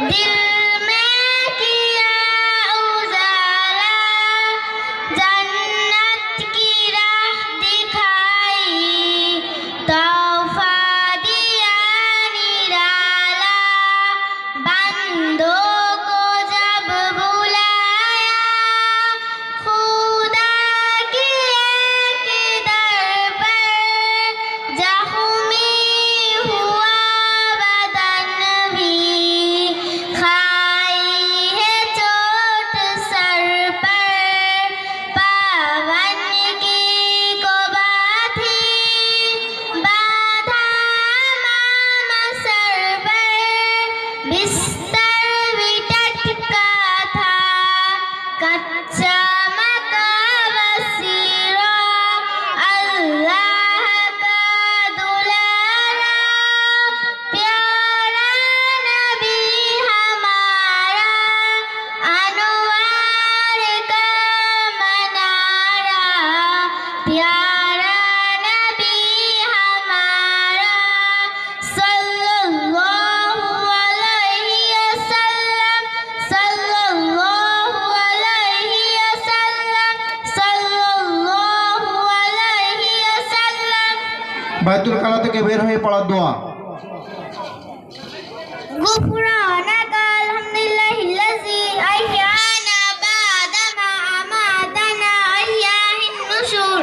दिल कच्चा বায়তুল কালা থেকে বের হয়ে পড়ার দোয়া غفرانك الحمد لله الذي أحيانا بعدما أماتنا أحياه النشور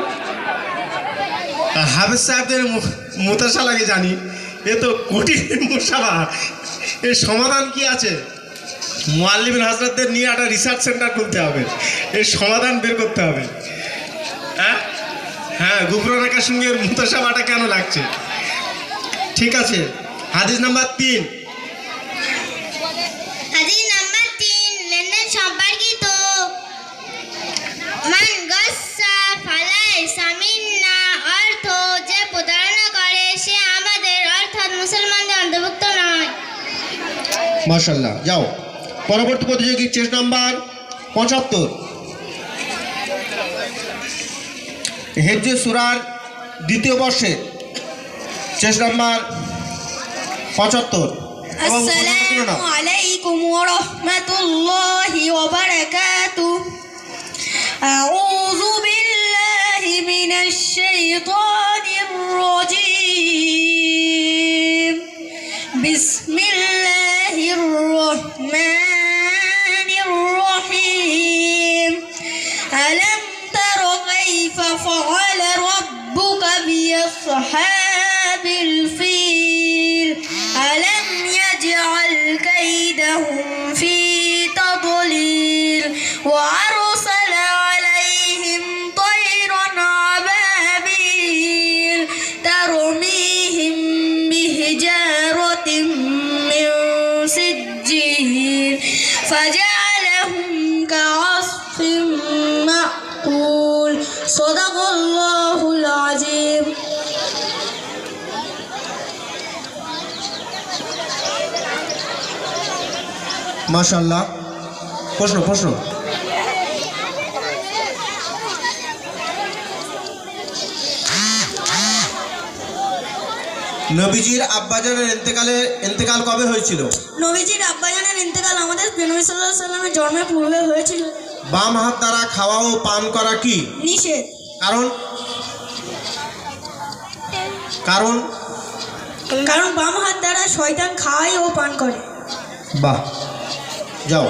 হাফেজ সাহেবদের মোতাসা লাগে জানি এ তো কঠিন মশালা এর সমাধান কি আছে মোয়াল্লিমিন হাজরাতদের নিয়ে একটা রিসার্চ সেন্টার খুলতে হবে এর সমাধান বের করতে হবে হ্যাঁ হ্যাঁ গুফরানাকার সঙ্গে মোতাসাবাটা কেন লাগছে? ঠিক আছে হাদিস নাম্বার তিন। হাদিস নাম্বার তিন লেনদেন সম্পর্কিত। মান গসা ফালাই সামিন্না অর্থ যে প্রতারণা করে সে আমাদের অর্থাৎ মুসলমানদের অন্তর্ভুক্ত নয়। মার্শাল্লাহ যাও। পরবর্তী প্রতিযোগী চেস নাম্বার পঁচাত্তর। হেজে সুরার দ্বিতীয় বর্ষে, শেষ নাম্বার পঁচাত্তর। আসসালামু আলাইকুম ওয়া রাহমাতুল্লাহি ওয়া বারাকাতুহু আউযু বিল্লাহি মিনাশ শাইতানির রাজীম। বিসমিল্লাহ। فعل ربك بأصحاب الفيل ألم يجعل كيدهم في تضليل؟ وأرسل عليهم طيرا عبابيل ترميهم بحجارة من سجيل. فجعلهم সদাকল্লাহুল আজিম মাশাল্লাহ প্রশ্ন প্রশ্ন। নবীজির আব্বাজানের ইন্তেকালে ইন্তেকাল কবে হয়েছিল? নবীজির আব্বাজানের ইন্তেকাল আমাদের নবী সাল্লামের জন্মের পূর্বে হয়েছিল। বাম হাত দ্বারা খাওয়া ও পান করা কি? নিষেধ। কারণ? কারণ? কারণ বাম হাত দ্বারা শয়তান খায় ও পান করে। বাহ যাও।